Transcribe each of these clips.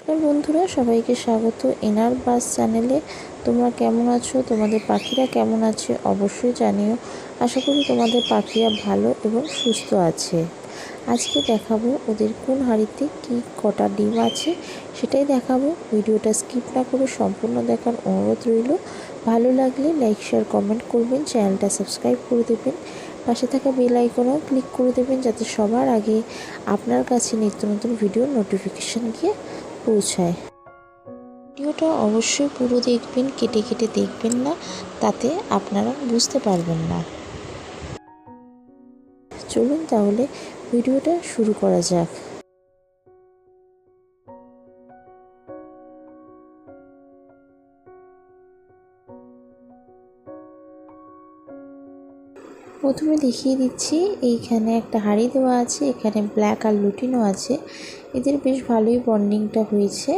নমস্কার বন্ধুরা, সবাইকে স্বাগত এনার বাস চ্যানেলে। তোমরা কেমন আছো? তোমাদের পাখিরা কেমন আছে? অবশ্যই জানিও। আশা করি তোমাদের পাখিরা ভালো এবং সুস্থ আছে। আজকে দেখাবো ওদের কোন হাঁড়িতে কি কটা ডিম আছে। সেটাই দেখাবো। ভিডিওটা স্কিপ না করে সম্পূর্ণ দেখার অনুরোধ রইল। ভালো লাগলে লাইক, শেয়ার, কমেন্ট করবেন। চ্যানেলটা সাবস্ক্রাইব করে দেবেন। পাশে থাকা বেল আইকনেও ক্লিক করে দেবেন যাতে সবার আগে আপনার কাছে নিত্য নতুন ভিডিওর নোটিফিকেশান গিয়ে পৌঁছায়। ভিডিওটা অবশ্যই পুরো দেখবেন, কেটে কেটে দেখবেন না, তাতে আপনারা বুঝতে পারবেন না। চলুন তাহলে ভিডিওটা শুরু করা যাক। প্রথমে দেখিয়ে দিচ্ছি, এইখানে একটা হাঁড়ি দেওয়া আছে, এখানে ব্ল্যাক আর লুটিনও আছে। এদের বেশ ভালোই বন্ডিংটা হয়েছে।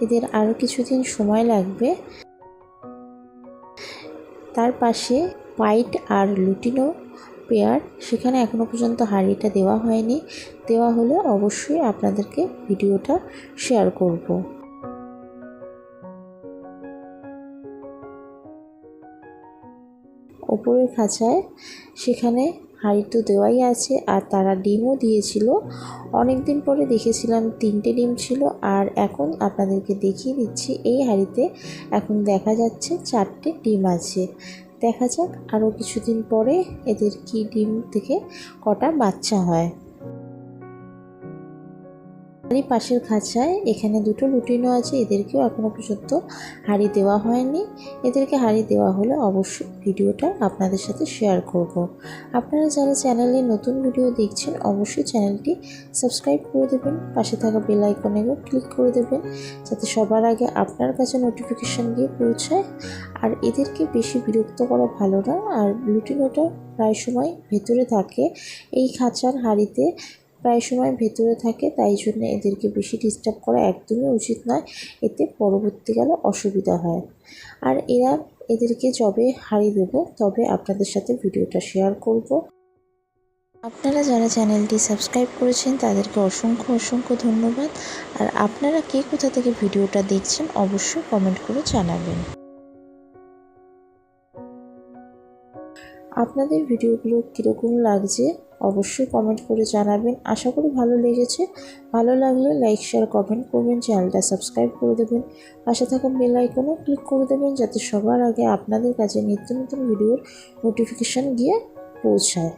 এদের আরও কিছুদিন সময় লাগবে। তার পাশে হোয়াইট আর লুটিনো পেয়ার সেখানে এখনও পর্যন্ত হাঁড়িটা দেওয়া হয়নি। দেওয়া হলে অবশ্যই আপনাদেরকে ভিডিওটা শেয়ার করব। ওপরের খাঁচায়। সেখানে হাঁড়ি তো দেওয়াই আছে, আর তারা ডিমও দিয়েছিল। অনেক দিন পরে দেখেছিলাম তিনটে ডিম ছিল, আর এখন আপনাদেরকে দেখিয়ে দিচ্ছি, এই হাঁড়িতে এখন দেখা যাচ্ছে চারটে ডিম আছে। দেখা যাক আরও কিছুদিন পরে এদের কি ডিম থেকে কটা বাচ্চা হয়। বাড়ি পাশের খাঁচায় এখানে দুটো লুটিনো আছে, এদেরকেও এখনও পর্যন্ত হাঁড়ি দেওয়া হয়নি এদেরকে হাঁড়ি দেওয়া হলে অবশ্যই ভিডিওটা আপনাদের সাথে শেয়ার করব। আপনারা যারা চ্যানেলে নতুন ভিডিও দেখছেন, অবশ্যই চ্যানেলটি সাবস্ক্রাইব করে দেবেন, পাশে থাকা বেল আইকনেও ক্লিক করে দেবেন, যাতে সবার আগে আপনার কাছে নোটিফিকেশান গিয়ে পৌঁছায় আর এদেরকে বেশি বিরক্ত করা ভালো না, আর লুটিনোটা প্রায় সময় ভেতরে থাকে, এই খাঁচার হাঁড়িতে প্রায় সময় ভেতরে থাকে, তাই জন্য এদেরকে বেশি ডিস্টার্ব করা একদমই উচিত নয়। এতে পরবর্তীকালে অসুবিধা হয়। আর এরা এদেরকে যবে হারিয়ে দেব, তবে আপনাদের সাথে ভিডিওটা শেয়ার করব। আপনারা যারা চ্যানেলটি সাবস্ক্রাইব করেছেন, তাদেরকে অসংখ্য অসংখ্য ধন্যবাদ। আর আপনারা কে কোথা থেকে ভিডিওটা দেখছেন, অবশ্যই কমেন্ট করে জানাবেন। আপনাদের ভিডিওগুলো কীরকম লাগছে অবশ্যই কমেন্ট করে জানাবেন। আশা করি ভালো লেগেছে। ভালো লাগলে লাইক শেয়ার কমেন্ট করবেন চ্যানেলটা সাবস্ক্রাইব করে দেবেন। পাশে থাকা বেল আইকনও ক্লিক করে দেবেন যাতে সবার আগে আপনাদের কাছে নিত্য নতুন ভিডিওর নোটিফিকেশান গিয়ে পৌঁছায়।